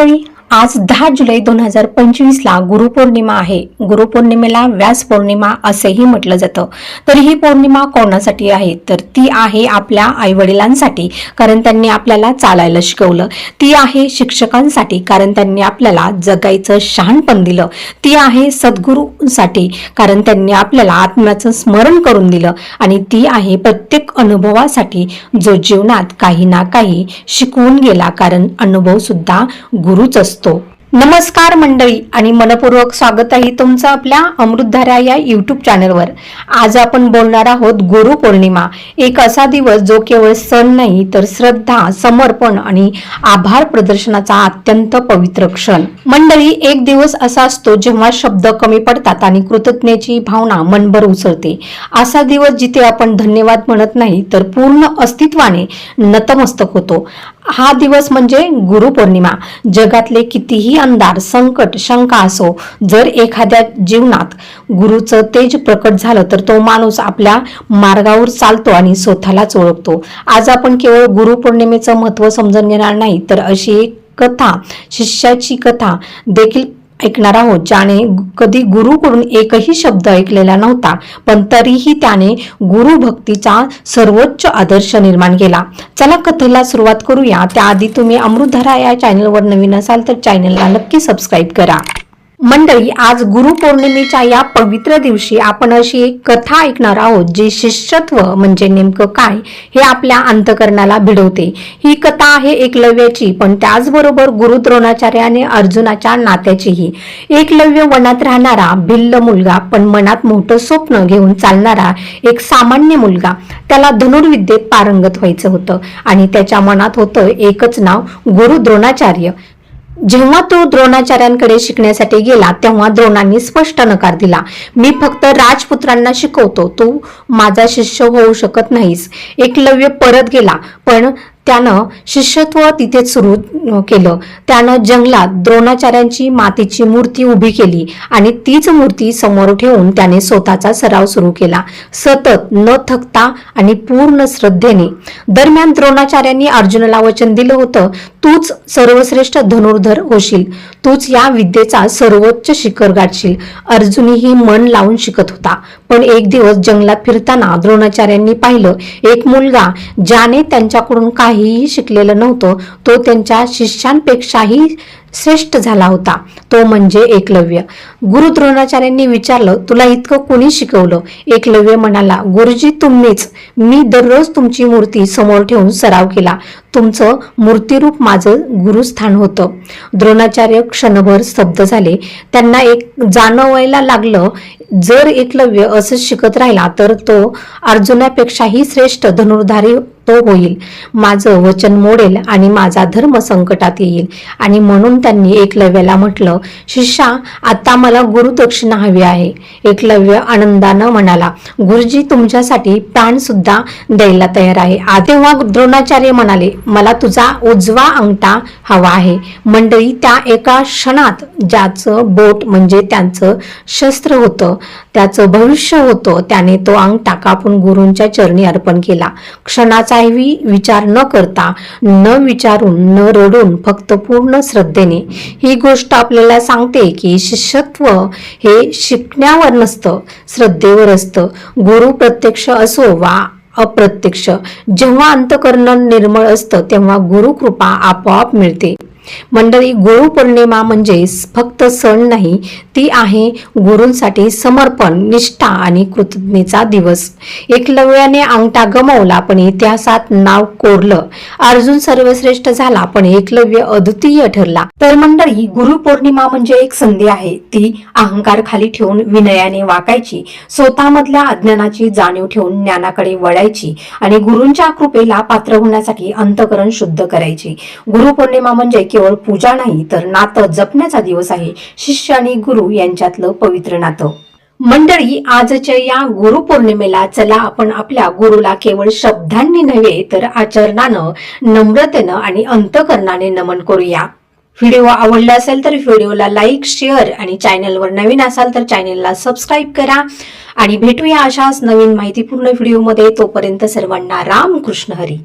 मंडळी आज दहा जुलै दोन हजार पंचवीसला गुरुपौर्णिमा आहे. गुरुपौर्णिमेला व्यास पौर्णिमा असेही म्हटलं जातं. तर ही पौर्णिमा कोणासाठी आहे? तर ती आहे आपल्या आईवडिलांसाठी कारण त्यांनी आपल्याला चालायला शिकवलं. ती आहे शिक्षकांसाठी कारण त्यांनी आपल्याला जगायचं शहाणपण दिलं. ती आहे सद्गुरूंसाठी कारण त्यांनी आपल्याला आत्म्याचं स्मरण करून दिलं. आणि ती आहे प्रत्येक अनुभवासाठी जो जीवनात काही ना काही शिकवून गेला कारण अनुभव सुद्धा गुरुच असतो. estou. नमस्कार मंडळी आणि मनपूर्वक स्वागत आहे तुमचं आपल्या अमृतधारा या युट्यूब चॅनलवर आज आपण बोलणार आहोत गुरु पौर्णिमा. एक असा दिवस जो केवळ सण नाही तर श्रद्धा समर्पण आणि आभार प्रदर्शनाचा अत्यंत पवित्र क्षण. मंडळी एक दिवस असा असतो जेव्हा शब्द कमी पडतात आणि कृतज्ञतेची भावना मनभर उसळते. असा दिवस जिथे आपण धन्यवाद म्हणत नाही तर पूर्ण अस्तित्वाने नतमस्तक होतो. हा दिवस म्हणजे गुरुपौर्णिमा जगातले कितीही अंधार संकट शंका असो जर एखाद्या जीवनात गुरुचं तेज प्रकट झालं तर तो माणूस आपल्या मार्गावर चालतो आणि स्वतःलाच ओळखतो. आज आपण केवळ गुरुपौर्णिमेचं महत्त्व समजून घेणार नाही तर अशी एक कथा शिष्याची कथा देखील ऐकणार आहोत ज्याने कधी गुरुकडून एकही शब्द ऐकलेला नव्हता पण तरीही त्याने गुरु भक्तीचा सर्वोच्च आदर्श निर्माण केला. चला कथेला सुरुवात करूया. त्याआधी तुम्ही अमृतधारा या चॅनलवर नवीन असाल तर चॅनलला नक्की सबस्क्राईब करा. मंडळी आज गुरुपौर्णिमेच्या या पवित्र दिवशी आपण अशी एक कथा ऐकणार आहोत जे शिष्यत्व म्हणजे नेमकं काय हे आपल्या अंतकरणाला भिडवते. ही कथा आहे एकलव्याची पण त्याचबरोबर गुरु द्रोणाचार्य आणि अर्जुनाच्या नात्याचीही. एकलव्य वनात राहणारा भिल्ल मुलगा पण मनात मोठं स्वप्न घेऊन चालणारा एक सामान्य मुलगा त्याला धनुर्विद्येत पारंगत व्हायचं होतं आणि त्याच्या मनात होतं एकच नाव गुरु द्रोणाचार्य जेव्हा तो द्रोणाचार्यांकडे शिकण्यासाठी गेला तेव्हा द्रोणांनी स्पष्ट नकार दिला. मी फक्त राजपुत्रांना शिकवतो तू माझा शिष्य होऊ शकत नाहीस. एकलव्य परत गेला पण त्यानं शिष्यत्व तिथेच सुरू केलं. त्यानं जंगलात द्रोणाचार्यांची मातीची मूर्ती उभी केली आणि तीच मूर्ती समोर ठेवून त्याने स्वतःचा सराव सुरू केला. सतत न थकता आणि पूर्ण श्रद्धेने. दरम्यान द्रोणाचार्यांनी अर्जुनाला वचन दिलं होतं तूच सर्वश्रेष्ठ धनुर्धर होशील. तूच या विद्येचा सर्वोच्च शिखर गाठशील. अर्जुनीही मन लावून शिकत होता. पण एक दिवस जंगलात फिरताना द्रोणाचार्यांनी पाहिलं एक मुलगा ज्याने त्यांच्याकडून काहीही शिकलेलं नव्हतं. तो त्यांच्या शिष्यांपेक्षाही श्रेष्ठ झाला होता. तो म्हणजे एकलव्य. गुरु द्रोणाचार्यांनी विचारलं तुला इतकं कुणी शिकवलं? एकलव्य म्हणाला गुरुजी तुम्हीच. मी दररोज तुमची मूर्ती समोर ठेवून सराव केला. तुमचं मूर्तिरूप माझं गुरुस्थान होतं. द्रोणाचार्य क्षणभर स्तब्ध झाले. त्यांना एक जाणवायला लागलं जर एकलव्य असं शिकत राहिला तर तो अर्जुनापेक्षाही श्रेष्ठ धनुर्धारी तो होईल. माझं वचन मोडेल आणि माझा धर्म संकटात येईल. आणि म्हणून त्यांनी एकलव्याला म्हटलं शिष्या आता मला गुरुदक्षिणा हवी आहे. एकलव्य आनंदानं म्हणाला गुरुजी तुमच्यासाठी प्राण सुद्धा द्यायला तयार आहे. आ तेव्हा द्रोणाचार्य म्हणाले मला तुझा उजवा अंगठा हवा आहे. मंडळी त्या एका क्षणात ज्याचं बोट म्हणजे त्यांचं शस्त्र होतं त्याचं भविष्य होतं त्याने तो अंगठा कापून गुरूंच्या चरणी अर्पण केला. क्षणाचा क्षणाचाही विचार न करता न विचारून न रडून फक्त पूर्ण श्रद्धेने ही गोष्ट आपल्याला सांगते की शिष्यत्व हे शिकण्यावर नसतं श्रद्धेवर असतं. गुरु प्रत्यक्ष असो वा अप्रत्यक्ष जेव्हा अंतकरण निर्मळ असतं तेव्हा गुरुकृपा आपोआप मिळते. मंडळी गुरुपौर्णिमा म्हणजे फक्त सण नाही ती आहे गुरूंसाठी समर्पण निष्ठा आणि कृतज्ञतेचा दिवस. एकलव्याने अंगठा गमवला पण इतिहासात नाव कोरलं. अर्जुन सर्वश्रेष्ठ झाला पण एकलव्य अद्वितीय ठरला. तर मंडळी गुरुपौर्णिमा म्हणजे एक संधी आहे. ती अहंकार खाली ठेवून विनयाने वाकायची स्वतःमधल्या अज्ञानाची जाणीव ठेवून ज्ञानाकडे वळायची आणि गुरूंच्या कृपेला पात्र होण्यासाठी अंतकरण शुद्ध करायची. गुरुपौर्णिमा म्हणजे केवळ पूजा नाही तर नातं जपण्याचा दिवस आहे. शिष्य आणि गुरु यांच्यातलं पवित्र नातं. मंडळी आजच्या या गुरुपौर्णिमेला चला आपण आपल्या गुरुला केवळ शब्दांनी नव्हे तर आचरणानं नम्रतेनं आणि अंतकरणाने नमन करूया. व्हिडिओ आवडला असेल तर व्हिडिओला लाईक शेअर आणि चॅनलवर नवीन असाल तर चॅनलला सबस्क्राईब करा. आणि भेटूया अशाच नवीन माहितीपूर्ण व्हिडिओमध्ये. तोपर्यंत सर्वांना राम कृष्ण हरी.